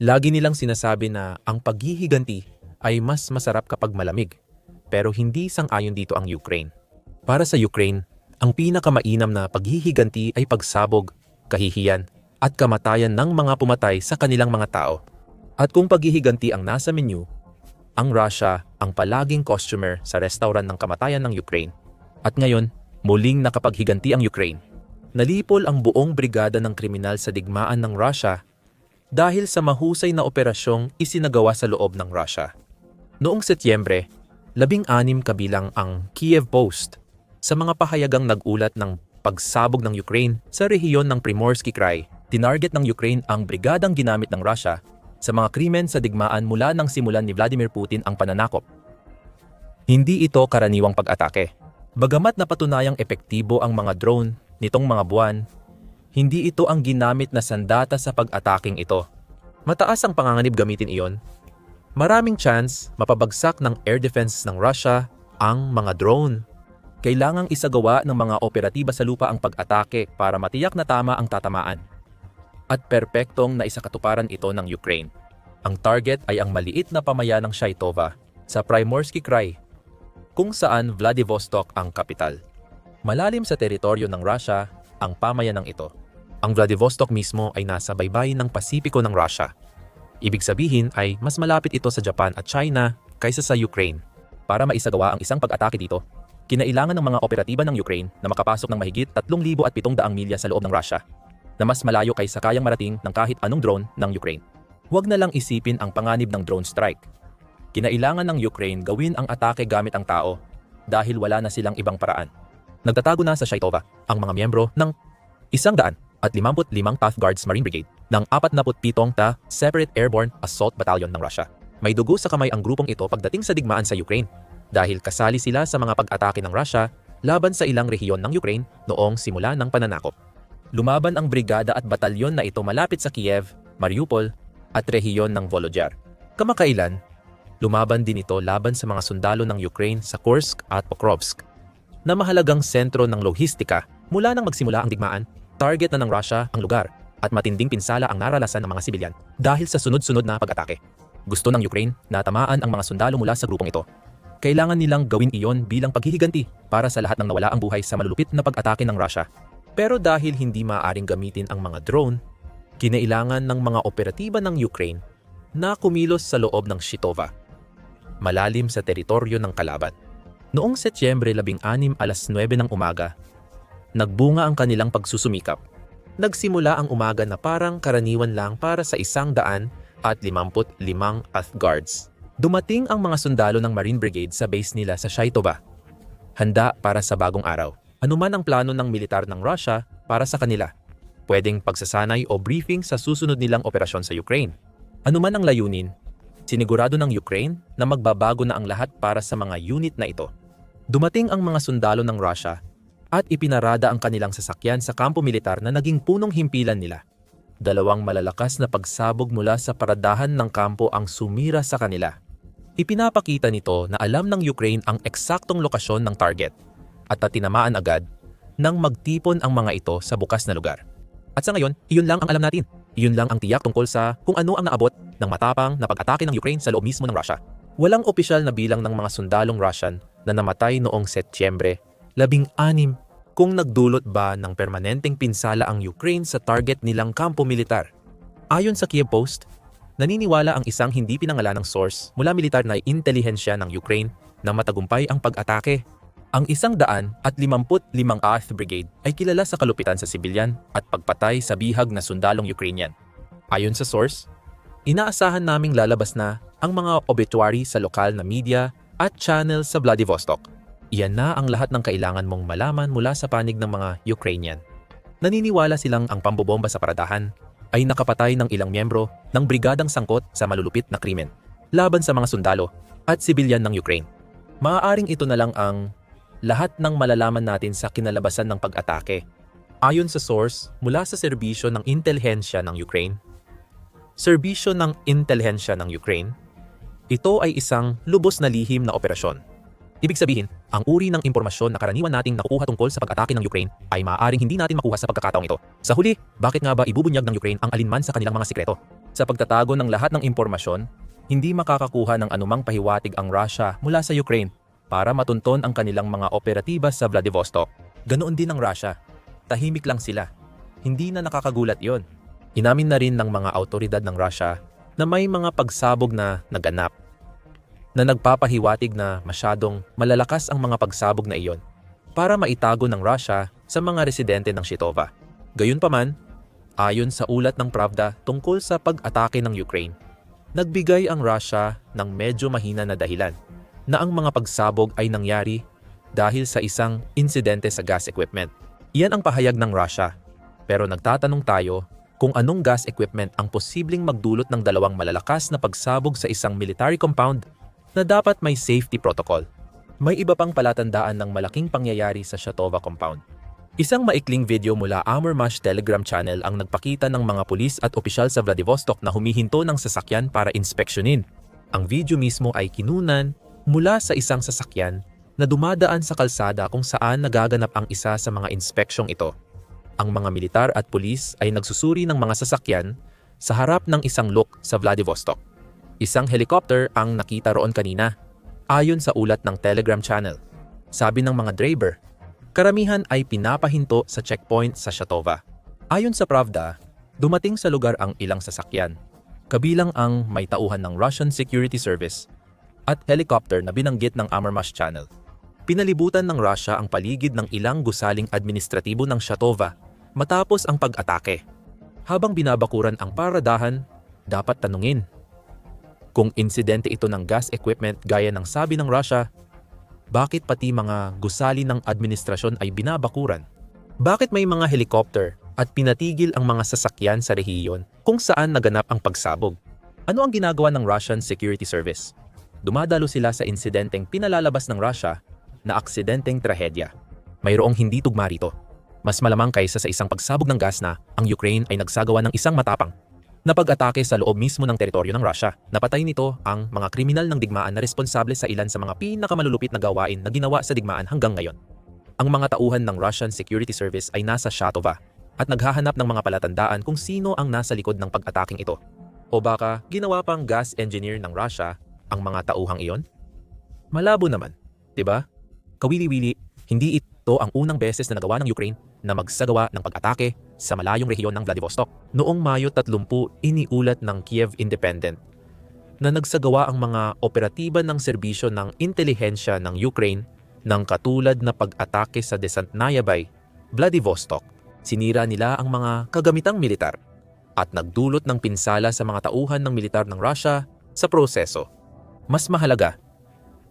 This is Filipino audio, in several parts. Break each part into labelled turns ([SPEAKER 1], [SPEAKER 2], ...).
[SPEAKER 1] Lagi nilang sinasabi na ang paghihiganti ay mas masarap kapag malamig. Pero hindi sang-ayon dito ang Ukraine. Para sa Ukraine, ang pinakamainam na paghihiganti ay pagsabog, kahihiyan, at kamatayan ng mga pumatay sa kanilang mga tao. At kung paghihiganti ang nasa menu, ang Russia ang palaging customer sa restaurant ng kamatayan ng Ukraine. At ngayon, muling nakapaghiganti ang Ukraine. Nalipol ang buong brigada ng kriminal sa digmaan ng Russia dahil sa mahusay na operasyong isinagawa sa loob ng Russia. Noong Setyembre, labing-anim kabilang ang Kiev Post sa mga pahayagang nagulat ng pagsabog ng Ukraine sa rehiyon ng Primorsky Krai. Tinarget ng Ukraine ang brigadang ginamit ng Russia sa mga krimen sa digmaan mula nang simulan ni Vladimir Putin ang pananakop. Hindi ito karaniwang pag-atake. Bagamat napatunayang epektibo ang mga drone nitong mga buwan, hindi ito ang ginamit na sandata sa pag-ataking ito. Mataas ang panganganib gamitin iyon. Maraming chance mapabagsak ng air defense ng Russia ang mga drone. Kailangang isagawa ng mga operatiba sa lupa ang pag-atake para matiyak na tama ang tatamaan. At perpektong naisakatuparan ito ng Ukraine. Ang target ay ang maliit na pamayan ng Shaitova sa Primorsky Krai, kung saan Vladivostok ang kapital. Malalim sa teritoryo ng Russia ang pamayanang ito. Ang Vladivostok mismo ay nasa baybayin ng Pasipiko ng Russia. Ibig sabihin ay mas malapit ito sa Japan at China kaysa sa Ukraine. Para maisagawa ang isang pag-atake dito, kinailangan ng mga operatiba ng Ukraine na makapasok ng mahigit 3,700 milya sa loob ng Russia, na mas malayo kaysa kayang marating ng kahit anong drone ng Ukraine. Huwag na lang isipin ang panganib ng drone strike. Kinailangan ng Ukraine gawin ang atake gamit ang tao dahil wala na silang ibang paraan. Nagtatago na sa Shaitova ang mga miyembro ng isang daan at 55 Path Guards Marine Brigade ng 47 ta Separate Airborne Assault Battalion ng Russia. May dugo sa kamay ang grupong ito pagdating sa digmaan sa Ukraine dahil kasali sila sa mga pag-atake ng Russia laban sa ilang rehiyon ng Ukraine noong simula ng pananakop. Lumaban ang brigada at batalyon na ito malapit sa Kiev, Mariupol at rehiyon ng Volodya. Kamakailan, lumaban din ito laban sa mga sundalo ng Ukraine sa Kursk at Pokrovsk na mahalagang sentro ng lohistika mula nang magsimula ang digmaan. Target na ng Russia ang lugar at matinding pinsala ang naralasan ng mga sibilyan dahil sa sunod-sunod na pag-atake. Gusto ng Ukraine na tamaan ang mga sundalo mula sa grupong ito. Kailangan nilang gawin iyon bilang paghihiganti para sa lahat ng nawala ang buhay sa malulupit na pag-atake ng Russia. Pero dahil hindi maaaring gamitin ang mga drone, kinailangan ng mga operatiba ng Ukraine na kumilos sa loob ng Shitova, malalim sa teritoryo ng kalaban. Noong Setyembre 16 alas 9 ng umaga, nagbunga ang kanilang pagsusumikap. Nagsimula ang umaga na parang karaniwan lang para sa isang daan at 55 Ath Guards. Dumating ang mga sundalo ng Marine Brigade sa base nila sa Shaitova. Handa para sa bagong araw. Anuman ang plano ng militar ng Russia para sa kanila. Pwedeng pagsasanay o briefing sa susunod nilang operasyon sa Ukraine. Anuman ang layunin, sinigurado ng Ukraine na magbabago na ang lahat para sa mga unit na ito. Dumating ang mga sundalo ng Russia at ipinarada ang kanilang sasakyan sa kampo militar na naging punong himpilan nila. Dalawang malalakas na pagsabog mula sa paradahan ng kampo ang sumira sa kanila. Ipinapakita nito na alam ng Ukraine ang eksaktong lokasyon ng target at natinamaan agad nang magtipon ang mga ito sa bukas na lugar. At sa ngayon, iyon lang ang alam natin. Iyon lang ang tiyak tungkol sa kung ano ang naabot ng matapang na pag-atake ng Ukraine sa loob mismo ng Russia. Walang opisyal na bilang ng mga sundalong Russian na namatay noong Setyembre, labing anim kung nagdulot ba ng permanenteng pinsala ang Ukraine sa target nilang kampo militar. Ayon sa Kiev Post, naniniwala ang isang hindi pinangalanang source mula militar na intelihensya ng Ukraine na matagumpay ang pag-atake. Ang isang daan at 55 Ath Brigade ay kilala sa kalupitan sa sibilyan at pagpatay sa bihag na sundalong Ukrainian. Ayon sa source, inaasahan naming lalabas na ang mga obituary sa lokal na media at channel sa Vladivostok. Iyan na ang lahat ng kailangan mong malaman mula sa panig ng mga Ukrainian. Naniniwala silang ang pambobomba sa paradahan ay nakapatay ng ilang miyembro ng brigadang sangkot sa malulupit na krimen laban sa mga sundalo at sibilyan ng Ukraine. Maaaring ito na lang ang lahat ng malalaman natin sa kinalabasan ng pag-atake. Ayon sa source mula sa serbisyo ng intelihensya ng Ukraine, serbisyo ng intelihensya ng Ukraine, ito ay isang lubos na lihim na operasyon. Ibig sabihin, ang uri ng impormasyon na karaniwan nating nakukuha tungkol sa pag-atake ng Ukraine ay maaaring hindi natin makuha sa pagkakataong ito. Sa huli, bakit nga ba ibubunyag ng Ukraine ang alinman sa kanilang mga sikreto? Sa pagtatago ng lahat ng impormasyon, hindi makakakuha ng anumang pahiwatig ang Russia mula sa Ukraine para matunton ang kanilang mga operatiba sa Vladivostok. Ganoon din ang Russia. Tahimik lang sila. Hindi na nakakagulat yon. Inamin na rin ng mga autoridad ng Russia na may mga pagsabog na naganap na nagpapahiwatig na masyadong malalakas ang mga pagsabog na iyon para maitago ng Russia sa mga residente ng Shitova. Gayunpaman, ayon sa ulat ng Pravda tungkol sa pag-atake ng Ukraine, nagbigay ang Russia ng medyo mahina na dahilan na ang mga pagsabog ay nangyari dahil sa isang insidente sa gas equipment. Iyan ang pahayag ng Russia. Pero nagtatanong tayo kung anong gas equipment ang posibleng magdulot ng dalawang malalakas na pagsabog sa isang military compound na dapat may safety protocol. May iba pang palatandaan ng malaking pangyayari sa Shatova compound. Isang maikling video mula Amurmash Telegram channel ang nagpakita ng mga pulis at opisyal sa Vladivostok na humihinto ng sasakyan para inspeksyonin. Ang video mismo ay kinunan mula sa isang sasakyan na dumadaan sa kalsada kung saan nagaganap ang isa sa mga inspeksyong ito. Ang mga militar at pulis ay nagsusuri ng mga sasakyan sa harap ng isang look sa Vladivostok. Isang helicopter ang nakita roon kanina, ayon sa ulat ng Telegram channel. Sabi ng mga driver, karamihan ay pinapahinto sa checkpoint sa Shatova. Ayon sa Pravda, dumating sa lugar ang ilang sasakyan, kabilang ang may tauhan ng Russian Security Service at helicopter na binanggit ng Amermash Channel. Pinalibutan ng Russia ang paligid ng ilang gusaling administratibo ng Shatova matapos ang pag-atake. Habang binabakuran ang paradahan, dapat tanungin kung insidente ito ng gas equipment gaya ng sabi ng Russia, bakit pati mga gusali ng administrasyon ay binabakuran? Bakit may mga helicopter at pinatigil ang mga sasakyan sa rehiyon kung saan naganap ang pagsabog? Ano ang ginagawa ng Russian Security Service? Dumadalo sila sa insidenteng pinalalabas ng Russia na aksidenteng trahedya. Mayroong hindi tugma rito. Mas malamang kaysa sa isang pagsabog ng gas na ang Ukraine ay nagsagawa ng isang matapang na pag-atake sa loob mismo ng teritoryo ng Russia. Napatay nito ang mga kriminal ng digmaan na responsable sa ilan sa mga pinakamalulupit na gawain na ginawa sa digmaan hanggang ngayon. Ang mga tauhan ng Russian Security Service ay nasa Shatova at naghahanap ng mga palatandaan kung sino ang nasa likod ng pag-ataking ito. O baka ginawa pang gas engineer ng Russia ang mga tauhang iyon? Malabo naman, 'di ba? Kawili-wili, hindi ito ang unang beses na nagawa ng Ukraine na magsagawa ng pag-atake sa malayong rehiyon ng Vladivostok. Noong Mayo 30, iniulat ng Kiev Independent na nagsagawa ang mga operatiba ng serbisyo ng intelihensya ng Ukraine ng katulad na pag-atake sa Desantnaya Bay, Vladivostok. Sinira nila ang mga kagamitang militar at nagdulot ng pinsala sa mga tauhan ng militar ng Russia sa proseso. Mas mahalaga,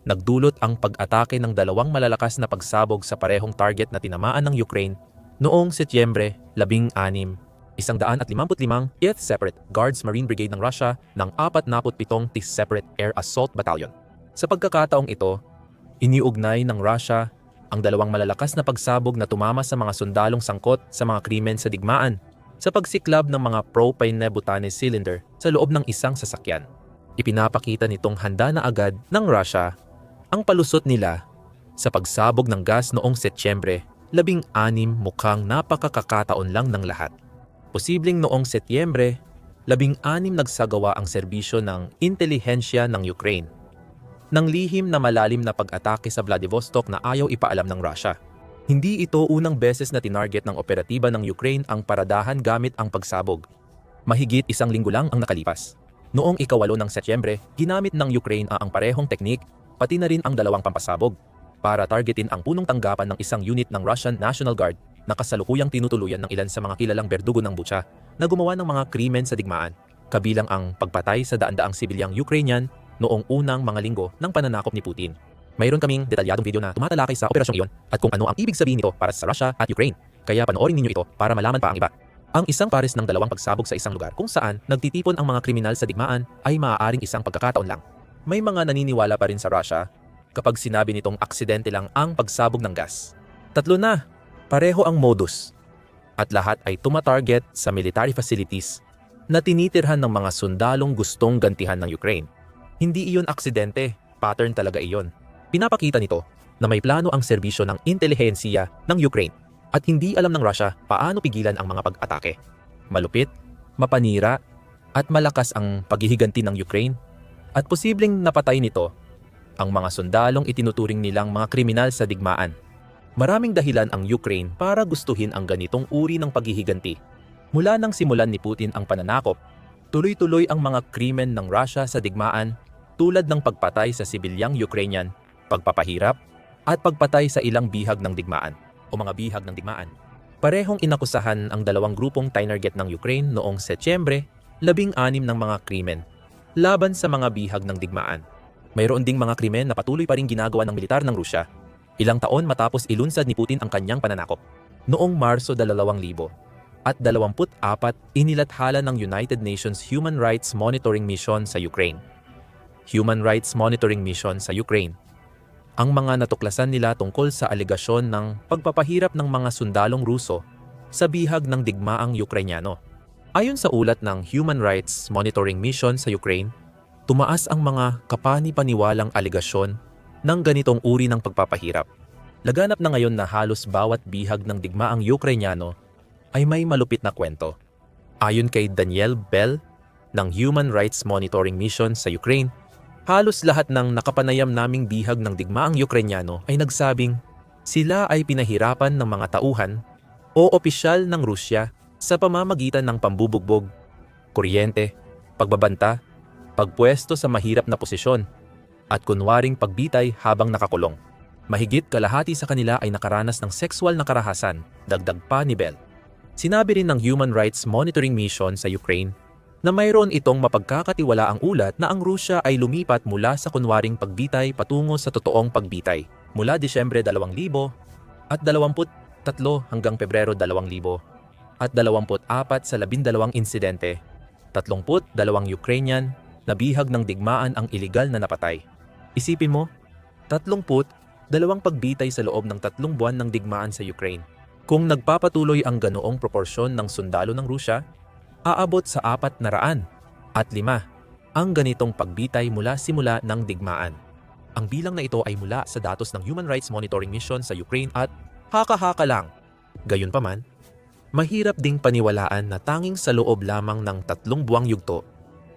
[SPEAKER 1] nagdulot ang pag-atake ng dalawang malalakas na pagsabog sa parehong target na tinamaan ng Ukraine Noong Setyembre 16, 155 th Separate Guards Marine Brigade ng Russia ng 47 th Separate Air Assault Battalion. Sa pagkakataong ito, iniugnay ng Russia ang dalawang malalakas na pagsabog na tumama sa mga sundalong sangkot sa mga krimen sa digmaan sa pagsiklab ng mga propane butane cylinder sa loob ng isang sasakyan. Ipinapakita nitong handa na agad ng Russia ang palusot nila sa pagsabog ng gas noong Setyembre labing anim mukhang napakakakataon lang ng lahat. Posibleng noong Setyembre, labing anim nagsagawa ang serbisyo ng intelihensya ng Ukraine. Nang lihim na malalim na pag-atake sa Vladivostok na ayaw ipaalam ng Russia. Hindi ito unang beses na tinarget ng operatiba ng Ukraine ang paradahan gamit ang pagsabog. Mahigit isang linggo lang ang nakalipas. Noong ikawalo ng Setyembre, ginamit ng Ukraine ang parehong teknik pati na rin ang dalawang pampasabog para targetin ang punong tanggapan ng isang unit ng Russian National Guard na kasalukuyang tinutuluyan ng ilan sa mga kilalang berdugo ng Bucha na gumawa ng mga krimen sa digmaan, kabilang ang pagpatay sa daan-daang sibilyang Ukrainian noong unang mga linggo ng pananakop ni Putin. Mayroon kaming detalyadong video na tumatalakay sa operasyong iyon at kung ano ang ibig sabihin nito para sa Russia at Ukraine. Kaya panoorin ninyo ito para malaman pa ang iba. Ang isang pares ng dalawang pagsabog sa isang lugar kung saan nagtitipon ang mga kriminal sa digmaan ay maaaring isang pagkakataon lang. May mga naniniwala pa rin sa Russia kapag sinabi nitong aksidente lang ang pagsabog ng gas. Tatlo na, pareho ang modus. At lahat ay tumatarget sa military facilities na tinitirhan ng mga sundalong gustong gantihan ng Ukraine. Hindi iyon aksidente, pattern talaga iyon. Pinapakita nito na may plano ang serbisyo ng intelihensiya ng Ukraine at hindi alam ng Russia paano pigilan ang mga pag-atake. Malupit, mapanira, at malakas ang paghihiganti ng Ukraine at posibleng napatay nito ang mga sundalong itinuturing nilang mga kriminal sa digmaan. Maraming dahilan ang Ukraine para gustuhin ang ganitong uri ng paghihiganti. Mula nang simulan ni Putin ang pananakop, tuloy-tuloy ang mga krimen ng Russia sa digmaan tulad ng pagpatay sa sibilyang Ukrainian, pagpapahirap, at pagpatay sa ilang bihag ng digmaan o mga bihag ng digmaan. Parehong inakusahan ang dalawang grupong tinarget ng Ukraine noong Setyembre, labing-anim ng mga krimen laban sa mga bihag ng digmaan. Mayroon ding mga krimen na patuloy pa rin ginagawa ng militar ng Rusya, ilang taon matapos ilunsad ni Putin ang kanyang pananakop. Noong Marso 2000 at 24 inilathala ng United Nations Human Rights Monitoring Mission sa Ukraine. Human Rights Monitoring Mission sa Ukraine. Ang mga natuklasan nila tungkol sa alegasyon ng pagpapahirap ng mga sundalong Ruso sa bihag ng digmaang Ukrainyano. Ayon sa ulat ng Human Rights Monitoring Mission sa Ukraine, tumaas ang mga kapani-paniwalang alegasyon ng ganitong uri ng pagpapahirap. Laganap na ngayon na halos bawat bihag ng digmaang Ukrainyano ay may malupit na kwento. Ayon kay Daniel Bell ng Human Rights Monitoring Mission sa Ukraine, halos lahat ng nakapanayam naming bihag ng digmaang Ukrainyano ay nagsabing sila ay pinahirapan ng mga tauhan o opisyal ng Rusya sa pamamagitan ng pambubugbog, kuryente, pagbabanta, pagpwesto sa mahirap na posisyon, at kunwaring pagbitay habang nakakulong. Mahigit kalahati sa kanila ay nakaranas ng sexual na karahasan, dagdag pa ni Bell. Sinabi rin ng Human Rights Monitoring Mission sa Ukraine na mayroon itong mapagkakatiwalaang ulat na ang Rusya ay lumipat mula sa kunwaring pagbitay patungo sa totoong pagbitay mula Disyembre 2000 at 23 hanggang Pebrero 2000 at 24 sa 12 insidente, 32 Ukrainian na bihag ng digmaan ang iligal na napatay. Isipin mo, 30 dalawang pagbitay sa loob ng tatlong buwan ng digmaan sa Ukraine. Kung nagpapatuloy ang ganoong proporsyon ng sundalo ng Rusya, aabot sa apat na raan at lima ang ganitong pagbitay mula simula ng digmaan. Ang bilang na ito ay mula sa datos ng Human Rights Monitoring Mission sa Ukraine at haka-haka lang. Gayunpaman, mahirap ding paniwalaan na tanging sa loob lamang ng tatlong buwang yugto,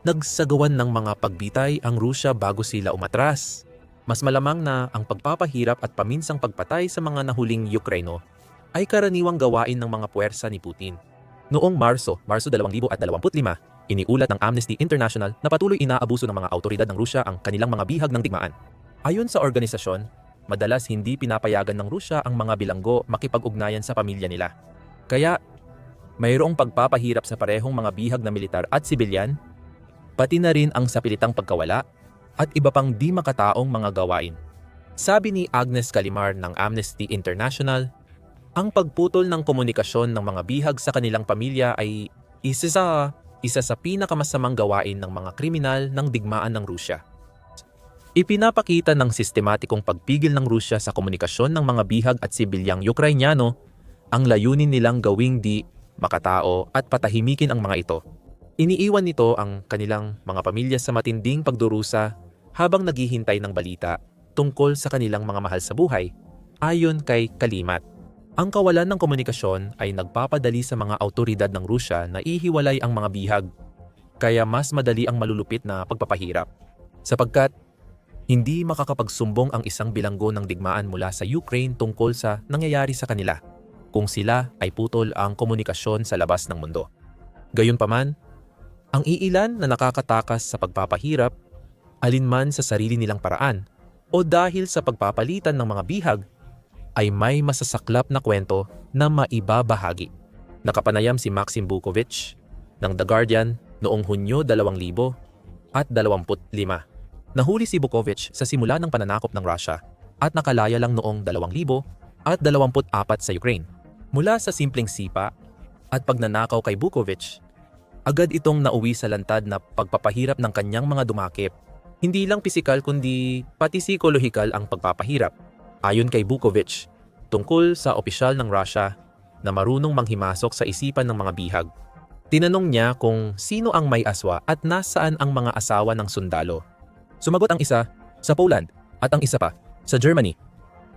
[SPEAKER 1] nagsagawan ng mga pagbitay ang Rusya bago sila umatras. Mas malamang na ang pagpapahirap at paminsang pagpatay sa mga nahuling Ukraino ay karaniwang gawain ng mga puwersa ni Putin. Noong Marso, Marso 2025, iniulat ng Amnesty International na patuloy inaabuso ng mga autoridad ng Rusya ang kanilang mga bihag ng digmaan. Ayon sa organisasyon, madalas hindi pinapayagan ng Rusya ang mga bilanggo makipag-ugnayan sa pamilya nila. Kaya, mayroong pagpapahirap sa parehong mga bihag na militar at sibilyan, pati na rin ang sapilitang pagkawala at iba pang di makataong mga gawain. Sabi ni Agnes Kalimar ng Amnesty International, ang pagputol ng komunikasyon ng mga bihag sa kanilang pamilya ay isa sa, isa sa pinakamasamang gawain ng mga kriminal ng digmaan ng Rusya. Ipinapakita ng sistematikong pagpigil ng Rusya sa komunikasyon ng mga bihag at sibilyang Ukrainyano ang layunin nilang gawing di makatao at patahimikin ang mga ito. Iniiwan nito ang kanilang mga pamilya sa matinding pagdurusa habang naghihintay ng balita tungkol sa kanilang mga mahal sa buhay, ayon kay Kalimat. Ang kawalan ng komunikasyon ay nagpapadali sa mga autoridad ng Rusya na ihiwalay ang mga bihag, kaya mas madali ang malulupit na pagpapahirap. Sapagkat hindi makakapagsumbong ang isang bilanggo ng digmaan mula sa Ukraine tungkol sa nangyayari sa kanila kung sila ay putol ang komunikasyon sa labas ng mundo. Gayunpaman, ang iilan na nakakatakas sa pagpapahirap, alinman sa sarili nilang paraan o dahil sa pagpapalitan ng mga bihag, ay may masasaklap na kwento na maibabahagi. Nakapanayam si Maxim Bukovic ng The Guardian noong Hunyo 2000 at 25. Nahuli si Bukovic sa simula ng pananakop ng Russia at nakalaya lang noong 2000 at 24 sa Ukraine. Mula sa simpleng sipa at pagnanakaw kay Bukovic, agad itong nauwi sa lantad na pagpapahirap ng kanyang mga dumakip. Hindi lang pisikal kundi pati psikolohikal ang pagpapahirap. Ayon kay Bukovic, tungkol sa opisyal ng Russia na marunong manghimasok sa isipan ng mga bihag. Tinanong niya kung sino ang may aswa at nasaan ang mga asawa ng sundalo. Sumagot ang isa sa Poland at ang isa pa sa Germany.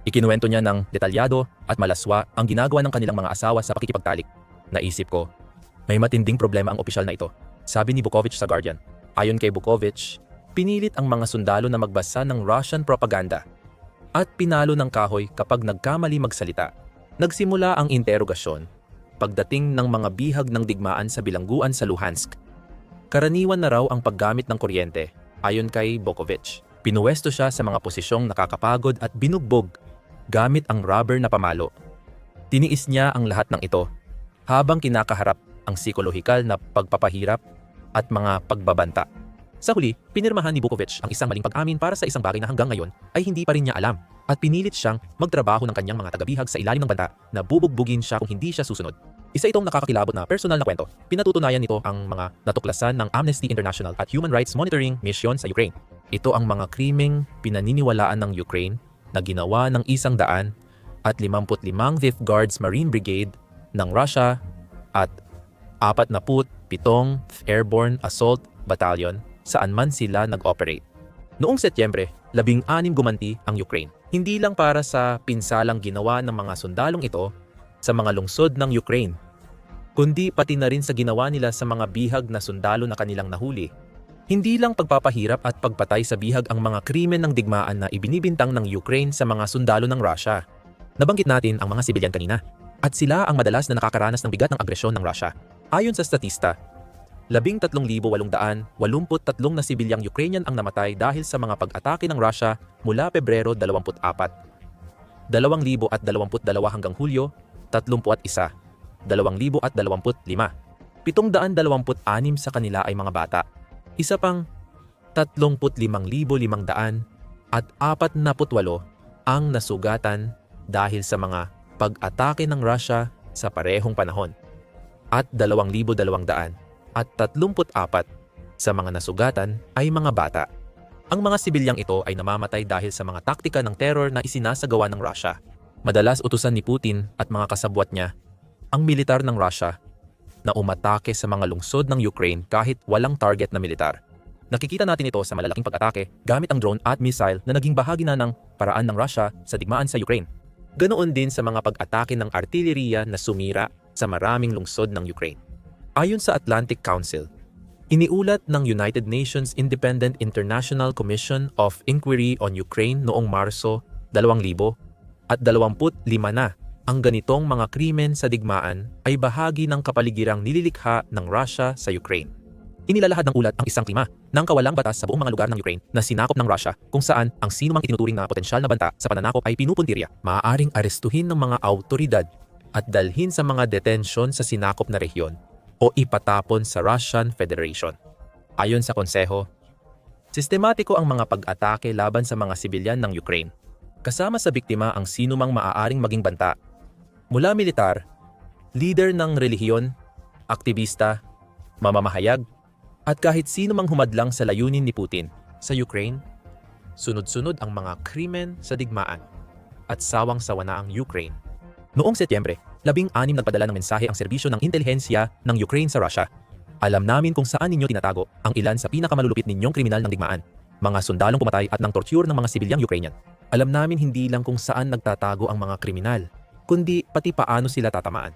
[SPEAKER 1] Ikinuwento niya ng detalyado at malaswa ang ginagawa ng kanilang mga asawa sa pakikipagtalik. Naisip ko, may matinding problema ang opisyal na ito. Sabi ni Bukovic sa Guardian. Ayon kay Bukovic, pinilit ang mga sundalo na magbasa ng Russian propaganda at pinalo ng kahoy kapag nagkamali magsalita. Nagsimula ang interogasyon pagdating ng mga bihag ng digmaan sa bilangguan sa Luhansk. Karaniwan na raw ang paggamit ng kuryente, ayon kay Bokovic. Pinuwesto siya sa mga posisyong nakakapagod at binugbog gamit ang rubber na pamalo. Tiniis niya ang lahat ng ito habang kinakaharap ang psikolohikal na pagpapahirap at mga pagbabanta. Sa huli, pinirmahan ni Bukovic ang isang maling pag-amin para sa isang bagay na hanggang ngayon ay hindi pa rin niya alam at pinilit siyang magtrabaho ng kanyang mga tagabihag sa ilalim ng banta na bubugbugin siya kung hindi siya susunod. Isa itong nakakakilabot na personal na kwento. Pinatutunayan nito ang mga natuklasan ng Amnesty International at Human Rights Monitoring Mission sa Ukraine. Ito ang mga krimeng pinaniniwalaan ng Ukraine na ginawa ng isang daan at 55 Fifth Guards Marine Brigade ng Russia at 47 Airborne Assault Battalion saan man sila nag-operate. Noong Setyembre, labing anim gumanti ang Ukraine. Hindi lang para sa pinsalang ginawa ng mga sundalong ito sa mga lungsod ng Ukraine, kundi pati na rin sa ginawa nila sa mga bihag na sundalo na kanilang nahuli. Hindi lang pagpapahirap at pagpatay sa bihag ang mga krimen ng digmaan na ibinibintang ng Ukraine sa mga sundalo ng Russia. Nabanggit natin ang mga sibilyan kanina. At sila ang madalas na nakakaranas ng bigat ng agresyon ng Russia. Ayon sa statista, 13,883 na sibilyang Ukrainian ang namatay dahil sa mga pag-atake ng Russia mula Pebrero 24, 2022 hanggang Hulyo 31, 2025. 726 sa kanila ay mga bata. Isa pang 35,500 at 48 ang nasugatan dahil sa mga pag-atake ng Russia sa parehong panahon at 2,200 at 34 sa mga nasugatan ay mga bata. Ang mga sibilyang ito ay namamatay dahil sa mga taktika ng terror na isinasagawa ng Russia. Madalas utusan ni Putin at mga kasabwat niya ang militar ng Russia na umatake sa mga lungsod ng Ukraine kahit walang target na militar. Nakikita natin ito sa malalaking pag-atake gamit ang drone at missile na naging bahagi na ng paraan ng Russia sa digmaan sa Ukraine. Ganoon din sa mga pag-atake ng artilleriya na sumira sa maraming lungsod ng Ukraine. Ayon sa Atlantic Council, iniulat ng United Nations Independent International Commission of Inquiry on Ukraine noong Marso 2000 at 25 na ang ganitong mga krimen sa digmaan ay bahagi ng kapaligirang nililikha ng Russia sa Ukraine. Inilalahad ng ulat ang isang klima ng kawalang batas sa buong mga lugar ng Ukraine na sinakop ng Russia kung saan ang sino mang itinuturing na potensyal na banta sa pananakop ay pinupuntirya, maaaring arestuhin ng mga autoridad at dalhin sa mga detensyon sa sinakop na rehiyon o ipatapon sa Russian Federation. Ayon sa konseho, sistematiko ang mga pag-atake laban sa mga sibilyan ng Ukraine. Kasama sa biktima ang sinumang maaaring maging banta. Mula militar, leader ng relihiyon, aktivista, mamamahayag, at kahit sino mang humadlang sa layunin ni Putin sa Ukraine, sunod-sunod ang mga krimen sa digmaan at sawang-sawa na ang Ukraine. Noong Setyembre, labing-anim nagpadala ng mensahe ang serbisyo ng intelihensya ng Ukraine sa Russia. Alam namin kung saan ninyo tinatago ang ilan sa pinakamalulupit ninyong kriminal ng digmaan, mga sundalong pumatay at ng torture ng mga sibilyang Ukrainian. Alam namin hindi lang kung saan nagtatago ang mga kriminal, kundi pati paano sila tatamaan.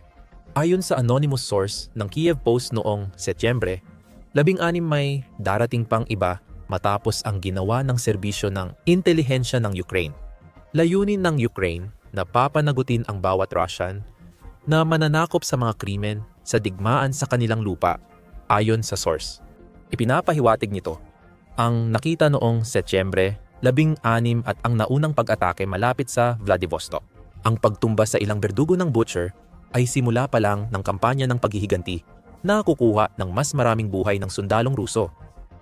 [SPEAKER 1] Ayon sa anonymous source ng Kiev Post noong Setyembre, labing-anim may darating pang iba matapos ang ginawa ng serbisyo ng intelihensya ng Ukraine. Layunin ng Ukraine na papanagutin ang bawat Russian na mananakop sa mga krimen sa digmaan sa kanilang lupa ayon sa source. Ipinapahiwatig nito ang nakita noong Setyembre, labing-anim at ang naunang pag-atake malapit sa Vladivostok. Ang pagtumba sa ilang berdugo ng Butcher ay simula pa lang ng kampanya ng paghihiganti na ng mas maraming buhay ng sundalong Ruso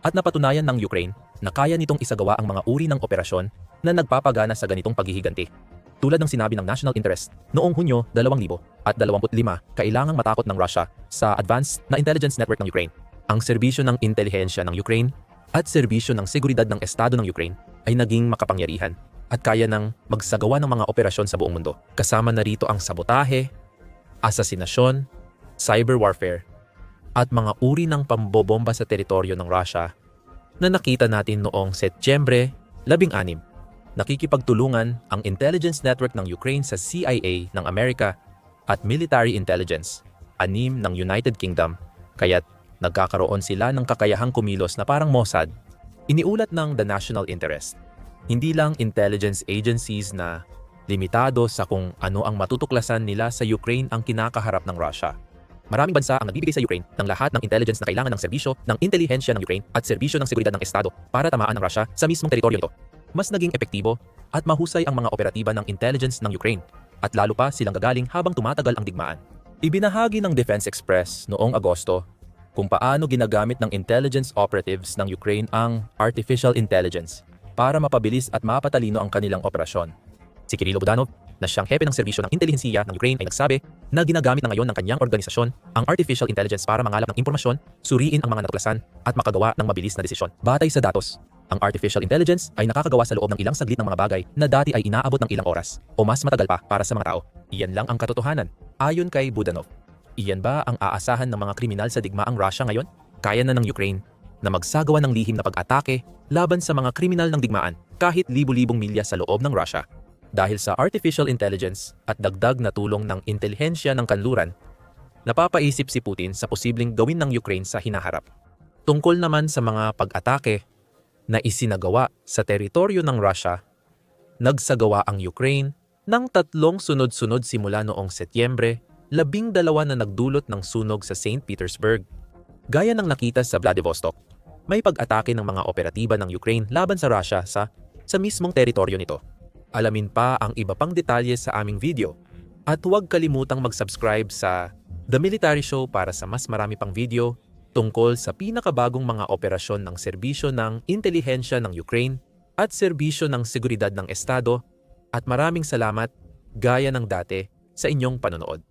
[SPEAKER 1] at napatunayan ng Ukraine na kaya nitong isagawa ang mga uri ng operasyon na nagpapagana sa ganitong paghihiganti. Tulad ng sinabi ng National Interest, noong Hunyo 2025, kailangang matakot ng Russia sa advanced na intelligence network ng Ukraine. Ang serbisyo ng intelihensya ng Ukraine at serbisyo ng seguridad ng Estado ng Ukraine ay naging makapangyarihan at kaya ng magsagawa ng mga operasyon sa buong mundo. Kasama na rito ang sabotahe, asasinasyon, cyber warfare, at mga uri ng pambobomba sa teritoryo ng Russia na nakita natin noong Setyembre 16. Nakikipagtulungan ang intelligence network ng Ukraine sa CIA ng Amerika at military intelligence, anim ng United Kingdom, kaya't Nagkakaroon sila ng kakayahang kumilos na parang Mossad. Iniulat ng The National Interest. Hindi lang intelligence agencies na limitado sa kung ano ang matutuklasan nila sa Ukraine ang kinakaharap ng Russia. Maraming bansa ang nagbibigay sa Ukraine ng lahat ng intelligence na kailangan ng serbisyo ng intelihensya ng Ukraine at serbisyo ng seguridad ng Estado para tamaan ng Russia sa mismong teritoryo nito. Mas naging epektibo at mahusay ang mga operatiba ng intelligence ng Ukraine at lalo pa silang gagaling habang tumatagal ang digmaan. Ibinahagi ng Defense Express noong Agosto kung paano ginagamit ng intelligence operatives ng Ukraine ang artificial intelligence para mapabilis at mapatalino ang kanilang operasyon. Si Kirilo Budanov, na siyang hepe ng serbisyo ng intelihensiya ng Ukraine ay nagsabi na ginagamit na ngayon ng kanyang organisasyon ang artificial intelligence para mangalap ng impormasyon, suriin ang mga natuklasan at makagawa ng mabilis na desisyon. Batay sa datos, ang artificial intelligence ay nakakagawa sa loob ng ilang saglit ng mga bagay na dati ay inaabot ng ilang oras o mas matagal pa para sa mga tao. Iyan lang ang katotohanan, ayon kay Budanov. Iyan ba ang aasahan ng mga kriminal sa digmaang Russia ngayon? Kaya na ng Ukraine na magsagawa ng lihim na pag-atake laban sa mga kriminal ng digmaan kahit libu-libong milya sa loob ng Russia. Dahil sa artificial intelligence at dagdag na tulong ng intelihensya ng kanluran, napapaisip si Putin sa posibleng gawin ng Ukraine sa hinaharap. Tungkol naman sa mga pag-atake na isinagawa sa teritoryo ng Russia, nagsagawa ang Ukraine ng tatlong sunod-sunod simula noong Setyembre, labing dalawa na nagdulot ng sunog sa St. Petersburg. Gaya ng nakita sa Vladivostok, may pag-atake ng mga operatiba ng Ukraine laban sa Russia sa, sa mismong teritoryo nito. Alamin pa ang iba pang detalye sa aming video. At huwag kalimutang mag-subscribe sa The Military Show para sa mas marami pang video tungkol sa pinakabagong mga operasyon ng serbisyo ng intelihensya ng Ukraine at serbisyo ng seguridad ng Estado at maraming salamat gaya ng dati sa inyong panonood.